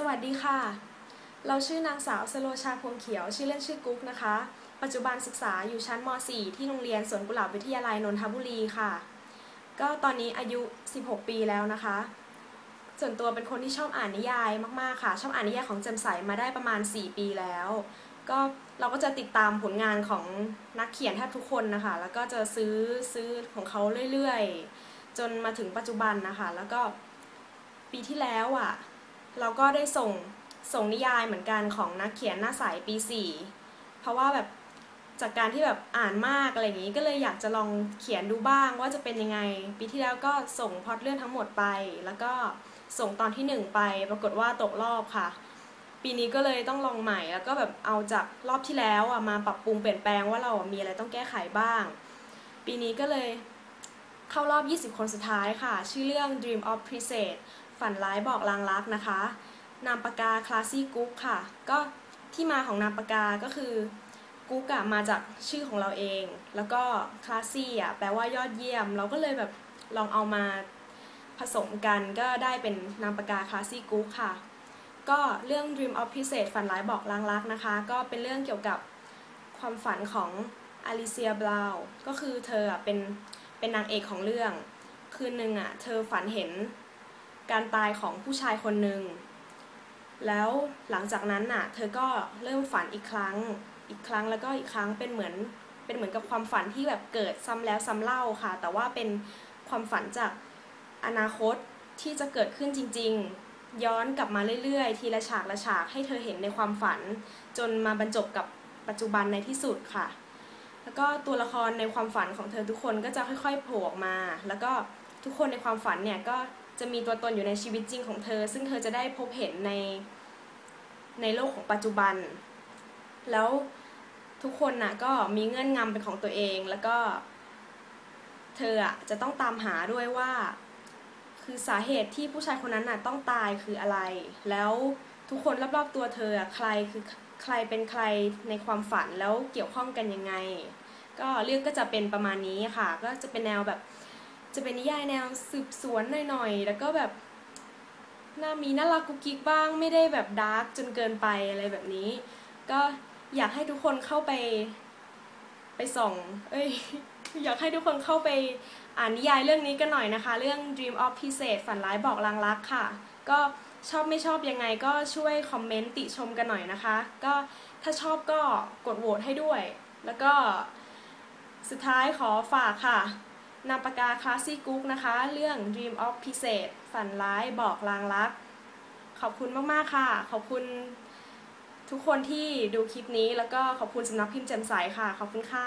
สวัสดีค่ะ เราชื่อนางสาวสโลชาพวงเขียว ชื่อเล่นชื่อกุ๊กนะคะ ปัจจุบันศึกษาอยู่ชั้นม .4 ที่โรงเรียนสวนกุหลาบวิทยาลัยนนทบุรีค่ะ ก็ตอนนี้อายุ 16 ปีแล้วนะคะ ส่วนตัวเป็นคนที่ชอบอ่านนิยายมากๆค่ะ ชอบอ่านนิยายของแจำใสมาได้ประมาณ 4 ปีแล้ว ก็เราก็จะติดตามผลงานของนักเขียนแทบทุกคนนะคะ แล้วก็จะซื้อซื้อของเขาเรื่อยๆ จนมาถึงปัจจุบันนะคะ แล้วก็ปีที่แล้วอะ เราก็ได้ส่งส่งนิยายเหมือนกันของนักเขียนหน้าใสปีสี่เพราะว่าแบบจากการที่แบบอ่านมากอะไรอย่างนี้ก็เลยอยากจะลองเขียนดูบ้างว่าจะเป็นยังไง ปีที่แล้วก็ส่งพอดเรื่องทั้งหมดไป แล้วก็ส่งตอนที่หนึ่งไป ปรากฏว่าตกรอบค่ะ ปีนี้ก็เลยต้องลองใหม่แล้วก็แบบเอาจากรอบที่แล้วอะมาปรับปรุงเปลี่ยนแปลงว่าเรามีอะไรต้องแก้ไขบ้าง ปีนี้ก็เลย เข้ารอบ 20 คนสุดท้ายค่ะ ชื่อเรื่อง Dream of Presage ฝันร้ายบอกลางรักนะคะ นามปากกาคลาสซี่กุ๊กค่ะ ก็ที่มาของนามปากกาก็คือกุ๊กอะมาจากชื่อของเราเอง แล้วก็คลาสซี่อะแปลว่ายอดเยี่ยม เราก็เลยแบบลองเอามาผสมกันก็ได้เป็นนามปากกาคลาสซี่กุ๊กค่ะ ก็เรื่อง Dream of Presage ฝันร้ายบอกลางรักนะคะ ก็เป็นเรื่องเกี่ยวกับความฝันของอลิเซียบราวก็คือเธอเป็น เป็นนางเอกของเรื่อง คืนหนึ่งอะ เธอฝันเห็นการตายของผู้ชายคนหนึ่ง แล้วหลังจากนั้นน่ะ เธอก็เริ่มฝันอีกครั้ง อีกครั้งแล้วก็อีกครั้งเป็นเหมือน เป็นเหมือนกับความฝันที่แบบเกิดซ้ำแล้วซ้ำเล่าค่ะ แต่ว่าเป็นความฝันจากอนาคตที่จะเกิดขึ้นจริง ๆ ย้อนกลับมาเรื่อยๆ ทีละฉากละฉากให้เธอเห็นในความฝัน จนมาบรรจบกับปัจจุบันในที่สุดค่ะ แล้วก็ตัวละครในความฝันของเธอทุกคนก็จะค่อยๆโผล่ออกมา แล้วก็ทุกคนในความฝันเนี่ยก็จะมีตัวตนอยู่ในชีวิตจริงของเธอ ซึ่งเธอจะได้พบเห็นในในโลกของปัจจุบัน แล้วทุกคนน่ะก็มีเงื่อนงำเป็นของตัวเอง แล้วก็ เธออะจะต้องตามหาด้วยว่า คือสาเหตุที่ผู้ชายคนนั้นน่ะต้องตายคืออะไร แล้วทุกคนรอบๆตัวเธออะใครคือ ใครเป็นใครในความฝันแล้วเกี่ยวข้องกันยังไง ก็เรื่องก็จะเป็นประมาณนี้ค่ะ ก็จะเป็นแนวแบบ จะเป็นนิยายแนวสืบสวนหน่อยๆแล้วก็แบบน่ามีน่ารักกุ๊กกิ๊กบ้างไม่ได้แบบดาร์กจนเกินไปอะไรแบบนี้ ก็อยากให้ทุกคนเข้าไป ไปส่อง เอ้ย อยากให้ทุกคนเข้าไปอ่านนิยายเรื่องนี้กันหน่อยนะคะ เรื่อง Dream of พิเศษฝันร้ายบอกลางรักค่ะ ก็ ชอบไม่ชอบยังไงก็ช่วยคอมเมนต์ติชมกันหน่อยนะคะ ก็ถ้าชอบก็กดโหวตให้ด้วย แล้วก็สุดท้ายขอฝากค่ะนามปากกาคลาสซี่กุ๊กนะคะ เรื่อง Dream of พิเศษฝันร้ายบอกลางรัก ขอบคุณมาก ๆ ค่ะ ขอบคุณทุกคนที่ดูคลิปนี้แล้วก็ขอบคุณสำนักพิมพ์แจ่มใสค่ะ ขอบคุณค่ะ